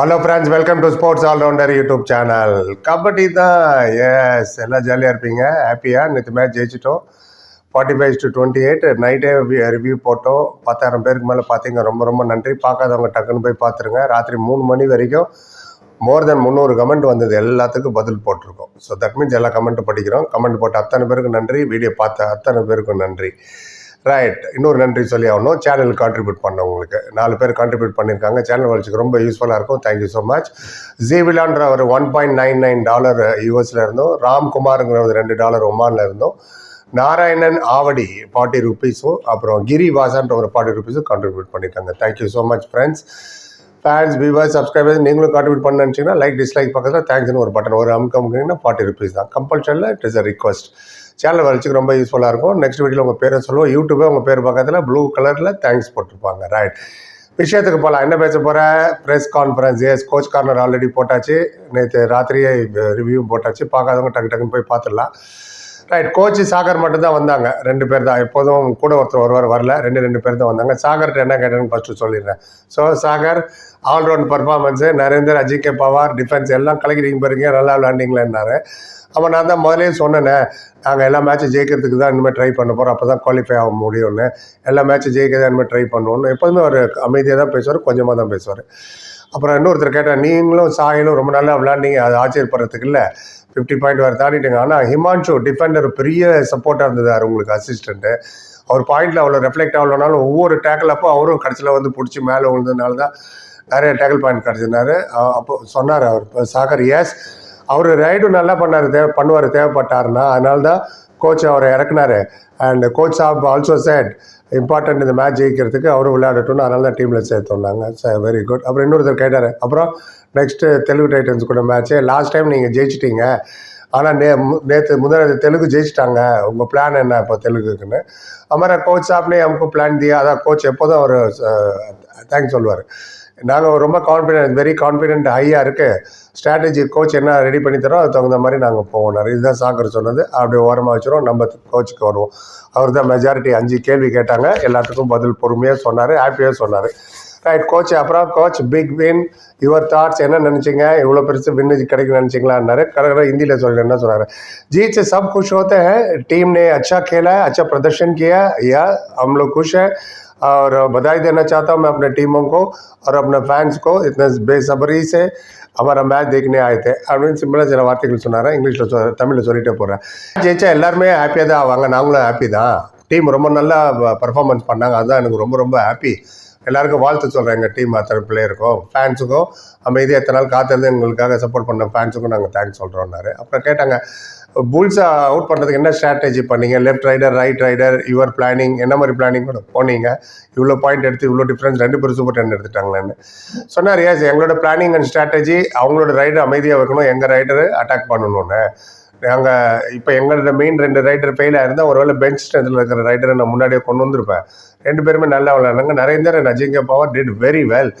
Hello friends welcome to sports allrounder YouTube channel kabaddi தான் எஸ் எல்லாம் ஜாலியாக இருப்பீங்க. ஹாப்பியாக நேற்று மேட்ச் ஜெயிச்சிட்டோம். Forty five to twenty eight நைட்டே ரிவ்யூ போட்டோம். பத்தாயிரம் பேருக்கு மேலே பார்த்தீங்க ரொம்ப ரொம்ப நன்றி. பார்க்காதவங்க டக்குன்னு போய் பார்த்துருங்க ராத்திரி மூணு மணி வரைக்கும் மோர் தென் முந்நூறு கமெண்ட் வந்தது. எல்லாத்துக்கும் பதில் போட்டிருக்கோம். ஸோ தட் மீன்ஸ் எல்லா கமெண்ட்டும் படிக்கிறோம். கமெண்ட் போட்ட அத்தனை பேருக்கும் நன்றி. வீடியோ பார்த்த அத்தனை பேருக்கும் நன்றி. ரைட் இன்னொரு நன்றி சொல்லி ஆகணும். சேனல் கான்ட்ரிபியூட் பண்ணவங்களுக்கு. நாலு பேர் கான்ட்ரிபியூட் பண்ணியிருக்காங்க சேனல் வளர்ச்சிக்கு ரொம்ப யூஸ்ஃபுல்லாக இருக்கும். தேங்க்யூ ஸோ மச் ஜீவிலான்ற ஒரு one point nine nine dollar யூஎஸில் இருந்தோம். ராம்குமாருங்கிற ஒரு ரெண்டு டாலர் ஒமானில் இருந்தோம். நாராயணன் ஆவடி ஃபார்ட்டி ருபீஸும் அப்புறம் கிரி வாசான்ற ஒரு ஃபார்ட்டி ருபீஸும் கான்ட்ரிபியூட் பண்ணியிருக்காங்க thank you so much friends fans viewers subscribers நீங்களும் கான்ட்ரிபியூட் பண்ண நினச்சிங்கன்னா லைக் டிஸ்லைக் பக்கத்தில் தேங்க்ஸ்னு ஒரு பட்டன் ஒரு அமுக்கு அமுக்குங்கன்னா ஃபார்ட்டி ருபீஸ் தான். கம்பல்ஷனில் it is a request channel வளர்ச்சிக்கு ரொம்ப யூஸ்ஃபுல்லாக இருக்கும். நெக்ஸ்ட் வீடியோவில் உங்கள் பேரை சொல்லுவோம். யூடியூபே உங்கள் பேர் பக்கத்தில் ப்ளூ கலரில் தேங்க்ஸ் போட்டிருப்பாங்க. ரைட் விஷயத்துக்கு போகலாம் என்ன பேச போகிற press conference yes coach corner already போட்டாச்சு. நேற்று ராத்திரியே ரிவ்யூ போட்டாச்சு. பார்க்காதவங்க டக்கு டக்குன்னு போய் பார்த்துடலாம். ரைட் கோச்சு சாகர் மட்டும்தான் வந்தாங்க. ரெண்டு பேர் தான். எப்போதும் கூட ஒருத்தர் ஒருவர் வரல. ரெண்டு ரெண்டு பேர் தான் வந்தாங்க. சாகர்கிட்ட என்ன கேட்டேன்னு ஃபஸ்ட்டு சொல்லிடுறேன். So Sagar allround performance Narender Ajinkya Pawar defence எல்லாம் கலக்கிறீங்க பாருங்க. நல்லா விளாண்டிங்களேன்னாரு அப்போ நான் தான் முதலே சொன்னேனே நாங்கள் எல்லா மேட்சும் ஜெயிக்கிறதுக்கு தான் இனிமேல் ட்ரை பண்ண போகிறோம் அப்போ தான் குவாலிஃபை ஆக முடியும்னு. எல்லா மேட்சும் ஜெயிக்க தான் இனிமேல் ட்ரை பண்ணுவோம்னு. எப்போதுமே ஒரு அமைதியாக தான் பேசுவார் கொஞ்சமாக தான் பேசுவார். அப்புறம் இன்னொருத்தர் கேட்டேன் நீங்களும் சாயலும் ரொம்ப நல்லா விளாண்டிங்க அது ஆச்சரியப்படுறதுக்கு இல்லை. ஃபிஃப்டி பாயிண்ட் வர தாண்டிட்டுங்க. ஆனால் ஹிமான்ஷு டிஃபெண்டர் பெரிய சப்போர்ட்டாக இருந்தது உங்களுக்கு? அசிஸ்டண்ட்டு அவர் பாயிண்டில் அவ்வளோ ரெஃப்ளெக்ட் ஆகலனாலும் ஒவ்வொரு டேக்கிள் அப்போ அவரும் கடைசியில் வந்து பிடிச்சி மேலே விழுந்ததுனால தான் நிறைய டேக்கிள் பாயிண்ட் கிடச்சிருந்தாரு. அப்போ சொன்னார் அவர். சாகர் எஸ் அவர் ரைடும் நல்லா பண்ணார் தேவை பண்ணுவார் தேவைப்பட்டாருன்னா. அதனால தான் கோச் அவரை இறக்குனாரு. அண்ட் கோச் சாப் ஆல்சோ சேட் இம்பார்ட்டன்ட் இந்த மேட்ச் ஜெயிக்கிறதுக்கு அவரும் விளையாடட்டும்னு அதனால தான் டீமில் சேர்த்தோம் நாங்கள் ச வெரி குட் அப்புறம் இன்னொருத்தர் கேட்டார். அப்புறம் நெக்ஸ்ட்டு தெலுங்கு டைட்டன்ஸ் கூட மேட்ச்சு லாஸ்ட் டைம் நீங்கள் ஜெயிச்சிட்டீங்க. ஆனால் நே நேற்று முதல் தெலுங்கு ஜெயிச்சிட்டாங்க. உங்கள் பிளான் என்ன இப்போ தெலுங்குக்குன்னு? அமரா கோச் சாப்னே நமக்கு பிளான் தியா அதான் கோச் எப்போதும் அவர் தேங்க்ஸ் சொல்லுவார். நாங்கள் ரொம்ப கான்ஃபிடென்ட் வெரி கான்ஃபிடென்ட் ஹையாக இருக்குது ஸ்ட்ராட்டஜி கோச் என்ன ரெடி பண்ணி தரோம் அதுக்கு தகுந்த மாதிரி நாங்கள் போவோம் இதுதான் சாக்கர் சொன்னது அப்படியே ஓரமாக வச்சிரும் நம்ம கோச்சுக்கு வருவோம் அவர் தான் மெஜாரிட்டி அஞ்சு கேள்வி கேட்டாங்க எல்லாத்துக்கும் பதில் பொறுமையாக சொன்னார் ஹாப்பியாக சொன்னார் ரைட் கோச் அப்புறம் coach big win your thoughts என்ன நினச்சிங்க இவ்வளோ பெருசு வின் கிடைக்கும் நினச்சிங்களான்னாரு கரெக்டாக ஹிந்தியில் சொல்லி என்ன சொன்னார் जीत से सब खुश होते हैं टीम ने अच्छा खेला है अच्छा प्रदर्शन किया या हम लोग खुश हैं और बधाई देना चाहता हूँ मैं अपने टीमों को और अपने फैंस को इतने बेसब्री से हमारा மேட்ச் देखने आए थे அப்படின்னு சிம்பிளாக சில வார்த்தைகள் சொன்னார் இங்கிலீஷில் சொ தமிழில் சொல்லிட்டே போகிறேன் ஜெயிச்சா எல்லாருமே ஹாப்பியாக தான் ஆவாங்க நாங்களும் ஹாப்பி தான் டீம் ரொம்ப நல்லா பர்ஃபார்மன்ஸ் பண்ணாங்க அதுதான் எனக்கு ரொம்ப ரொம்ப ஹாப்பி எல்லாருக்கும் வாழ்த்து சொல்கிறேன் எங்கள் டீம் அத்தனை பிளேயருக்கும் ஃபேன்ஸுக்கும் அமைதியாக எத்தனை நாள் காத்திருந்து எங்களுக்காக சப்போர்ட் பண்ண ஃபேன்ஸுக்கும் நாங்கள் தேங்க்ஸ் சொல்கிறோம்னாரு அப்புறம் கேட்டாங்க புல்ஸை அவுட் பண்ணுறதுக்கு என்ன ஸ்ட்ராட்டஜி பண்ணீங்க? Left raider right raider your planning என்ன மாதிரி பிளானிங் கூட போனீங்க? இவ்வளோ பாயிண்ட் எடுத்து இவ்வளோ டிஃப்ரென்ஸ் ரெண்டு பேரும் சூப்பர் டென் எடுத்துட்டாங்களேன்னு. சொன்னார் ஏஸ் எங்களோட பிளானிங் அண்ட் ஸ்ட்ராட்டஜி அவங்களோட ரைடர் அமைதியாக வைக்கணும். எங்கள் ரைடரு அட்டாக் பண்ணணும்னு. நாங்கள் இப்போ எங்களோட மெயின் ரெண்டு ரைடர் ஃபெயில் ஆயிருந்தால் ஒருவேளை பெஞ்ச் ஸ்ட்ரென்த்தில் இருக்கிற ரைடரை நான் முன்னாடியே கொண்டு வந்திருப்பேன். ரெண்டு பேருமே நல்லா விளையாடுறாங்க Narender and Ajinkya Pawar did very well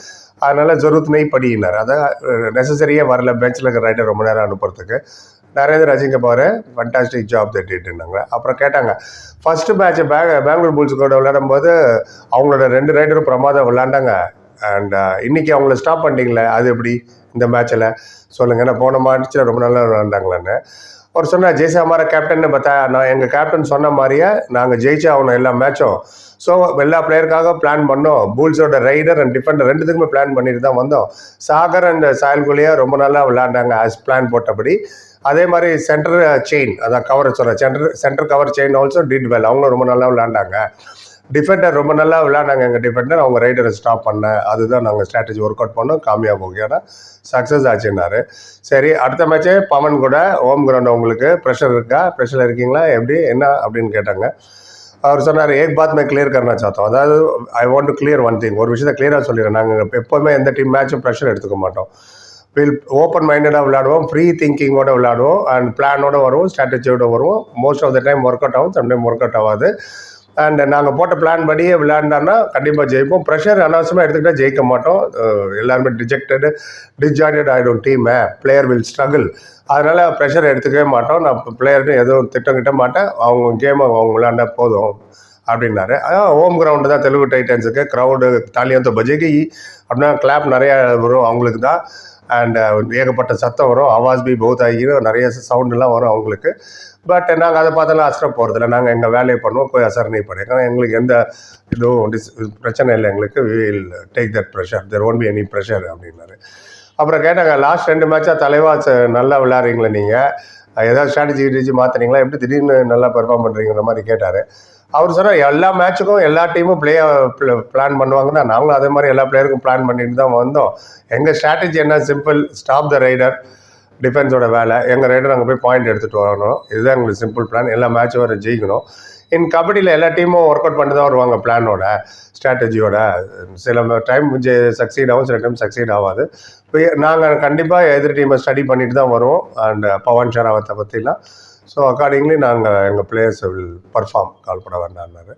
அதனால் ஜொருத் படியினார். அதான் நெசசரியே வரல. பெஞ்சில் இருக்கிற ரைடர் ரொம்ப நேரம் அனுப்புறதுக்கு. நரேந்தர் ரசிங்க பாரு ஃபண்டாஸ்டிக் ஜாப் தட்டிட்டுருந்தாங்க அப்புறம் கேட்டாங்க ஃபஸ்ட்டு மேட்ச் பே பெங்களூர் புல்ஸ் கூட விளையாடும் போது அவங்களோட ரெண்டு ரைடரும் பிரமாதம் விளாண்டாங்க அண்ட் இன்னைக்கு அவங்கள ஸ்டாப் பண்ணிட்டீங்களே அது எப்படி இந்த மேட்ச்சில் சொல்லுங்கள் ஏன்னா போன மேட்ச்சில் ரொம்ப நல்லா விளாண்டாங்களான்னு அவர் சொன்னார் ஜெய்சா அமாரா கேப்டன் பார்த்தா நான் எங்கள் கேப்டன் சொன்ன மாதிரியே நாங்கள் ஜெயிச்சே ஆகணும் எல்லா மேட்சும் ஸோ எல்லா பிளேயருக்காக பிளான் பண்ணோம். பூல்ஸோட ரைடர் அண்ட் டிஃபெண்டர் ரெண்டுத்துக்குமே பிளான் பண்ணிட்டு தான் வந்தோம். சாகர் அண்ட் சாயல் குலியா ரொம்ப நல்லா விளாண்டாங்க ஆஸ் பிளான் போட்டபடி. அதே மாதிரி சென்டர் செயின் uh, அதான் கவர் சொல்கிறேன் centre centre cover chain also did well அவங்களும் ரொம்ப நல்லா விளாண்டாங்க டிஃபெண்டர் ரொம்ப நல்லா விளையாண்டாங்க எங்கள் டிஃபெண்டர் அவங்க ரைடரை ஸ்டாப் பண்ண அதுதான் நாங்கள் ஸ்ட்ராட்டஜி ஒர்க் அவுட் பண்ணோம். காமியாக போகும் ஏன்னா சக்ஸஸ் ஆச்சுன்னாரு. சரி அடுத்த மேட்ச்சே பவன் கூட ஹோம் கிரவுண்ட் உங்களுக்கு ப்ரெஷர் இருக்கா? ப்ரெஷர் இருக்கீங்களா? எப்படி? என்ன? அப்படின்னு கேட்டாங்க. அவர் சொன்னார் ஏக் பாத் மே கிளியர் கரணா சாத்தோம். அதாவது I want to clear one thing ஒரு விஷயத்தை கிளியராக சொல்லிடுறேன். நாங்கள் எப்போவுமே எந்த டீம் மேட்சும் ப்ரெஷர் எடுத்துக்க மாட்டோம். வில் ஓப்பன் மைண்டடாக விளையாடுவோம் ஃப்ரீ திங்கிங்கோட விளையாடுவோம் அண்ட் பிளானோட வருவோம் ஸ்ட்ராட்டஜியோட வருவோம். Most of the time work out ஆகும் சம்டைம் ஒர்க் அவுட் ஆகாது. அண்ட் நாங்கள் போட்ட பிளான் படியே விளையாண்டோன்னா கண்டிப்பாக ஜெயிப்போம். ப்ரெஷர் அனாவசியமாக எடுத்துக்கிட்டால் ஜெயிக்க மாட்டோம். எல்லாருமே டிஜெக்டடு டிஜாயின்ட் ஆகிடும் டீமை பிளேயர் வில் ஸ்ட்ரகிள் அதனால் ப்ரெஷர் எடுத்துக்கவே மாட்டோம். நான் பிளேயர்னு எதுவும் திட்டம் கிட்ட மாட்டேன். அவங்க கேமை அவங்க விளையாண்டா போதும் அப்படின்னாரு. ஹோம் கிரவுண்டு தான் தெலுங்கு டைட்டன்ஸுக்கு க்ரௌடு தாலியந்தோ பஜேகி அப்படின்னா கிளாப் நிறையா வரும் அவங்களுக்கு தான். அண்ட் uh, ஏகப்பட்ட சத்தம் வரும். ஆவாஸ் பி பௌத் நிறைய சவுண்டுலாம் வரும் அவங்களுக்கு. பட் நாங்கள் அதை பார்த்தெல்லாம் அசர போகிறதில்ல நாங்கள் எங்கள் வேலையை பண்ணுவோம் போய் அசரணை பண்ணிருக்கோம் எங்களுக்கு எந்த இதுவும் டிஸ் பிரச்சனை இல்லை எங்களுக்கு. Will take that pressure there won't be any pressure அப்படின்னாரு. அப்புறம் கேட்டாங்க லாஸ்ட் ரெண்டு மேட்சாக தலைவா? ச- நல்லா விளையாடுறீங்களே நீங்கள் ஏதாவது ஸ்ட்ராட்டஜி கிட்டஜி மாற்றுறீங்களா எப்படி திடீர்னு நல்லா பெர்ஃபார்ம் பண்ணுறீங்கிற மாதிரி கேட்டார். அவர் சொன்னார் எல்லா மேட்சுக்கும் எல்லா டீமும் பிளே பிளான் பண்ணுவாங்கன்னா நாங்களும் அதே மாதிரி எல்லா பிளேயருக்கும் பிளான் பண்ணிட்டு தான் வந்தோம். எங்கள் ஸ்ட்ராட்டஜி என்ன? சிம்பிள் ஸ்டாப் த ரைடர் டிஃபென்ஸோட வேலை. எங்கள் ரைடர் அங்கே போய் பாயிண்ட் எடுத்துகிட்டு வரணும். இதுதான் எங்களுக்கு சிம்பிள் பிளான் எல்லா மேட்சும் வர ஜெயிக்கணும். இன் கபடியில் எல்லா டீமும் ஒர்க் அவுட் பண்ணி தான் வருவாங்க பிளானோட ஸ்ட்ராட்டஜியோட சில டைம் சக்சீட் ஆகும். சில டைம் சக்சீட் ஆகாது. இப்போ நாங்கள் கண்டிப்பாக எதிர் டீமை ஸ்டடி பண்ணிட்டு தான் வருவோம். அண்ட் பவன் ஷராவத்தை பற்றிலாம் ஸோ அக்கார்டிங்லி நாங்கள் எங்கள் பிளேயர்ஸ் வில் பர்ஃபார்ம் கால் பண்ண வேண்டாம்னாரு.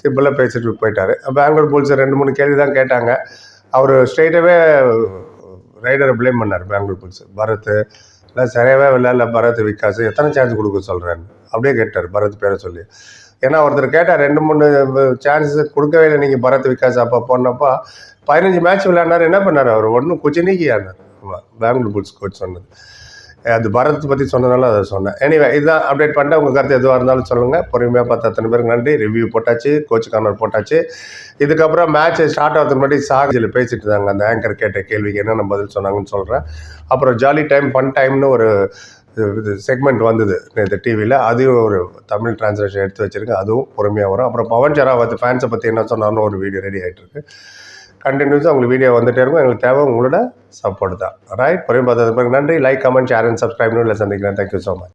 சிம்பிளாக பேசிட்டு போயிட்டார். பெங்களூர் போலீஸ் ரெண்டு மூணு கேள்வி தான் கேட்டாங்க. அவர் ஸ்ட்ரெயிட்டாகவே ரைடரை ப்ளேம் பண்ணார் பெங்களூர் போலீஸ் பரத் இல்லை சரியாகவே விளையாடல பரத் விகாஸ் எத்தனை சான்ஸ் கொடுக்க சொல்கிறேன்னு அப்படியே கேட்டார் பரத் பேரை சொல்லி. ஏன்னா ஒருத்தர் கேட்டார் ரெண்டு மூணு சான்ஸ் கொடுக்கவே இல்லை நீங்கள் பரத் விகாஸ் அப்போ போனப்போ பதினஞ்சு மேட்ச் விளையாடினார். என்ன பண்ணார் அவர்? ஒன்றும் குச்சினிக்கியானார் பெங்களூர் புல்ஸ் கோச் சொன்னது. அது பரத் பற்றி சொன்னதால அதை சொன்னேன். எனிவே இதுதான் அப்டேட் பண்ணிட்டு உங்கள் கருத்து எதுவாக இருந்தாலும் சொல்லுங்கள் பொறுமையாக பார்த்து அத்தனை பேருக்கு நன்றி. ரிவ்யூ போட்டாச்சு கோச் கார்னர் போட்டாச்சு. இதுக்கப்புறம் மேட்ச் ஸ்டார்ட் ஆகிறதுக்கு முன்னாடி சார்ஜில் பேசிட்டு இருந்தாங்க. அந்த ஆங்கர் கேட்ட கேள்விக்கு என்னென்ன பதில் சொன்னாங்கன்னு சொல்கிறேன் அப்புறம் ஜாலி டைம் ஃபன் டைம்னு ஒரு இது செக்மெண்ட் வந்தது நேற்று டிவியில் அதையும் ஒரு தமிழ் டிரான்ஸ்லேஷன் எடுத்து வச்சிருக்கேன் அதுவும் பொறுமையாக வரும். அப்புறம் பவன் சராவத் ஃபேன்ஸை பற்றி என்ன சொன்னார்னு ஒரு வீடியோ ரெடி ஆகிட்டு இருக்கு. கண்டினியூஸாக உங்களுக்கு வீடியோ வந்துகிட்டே இருக்கும். எங்களுக்கு தேவை உங்களோட சப்போர்ட் தான். ரைட் பொறுமை பார்த்ததுக்கு நன்றி. Like comment share and subscribe இல்லை சந்திக்கிறேன். Thank you so much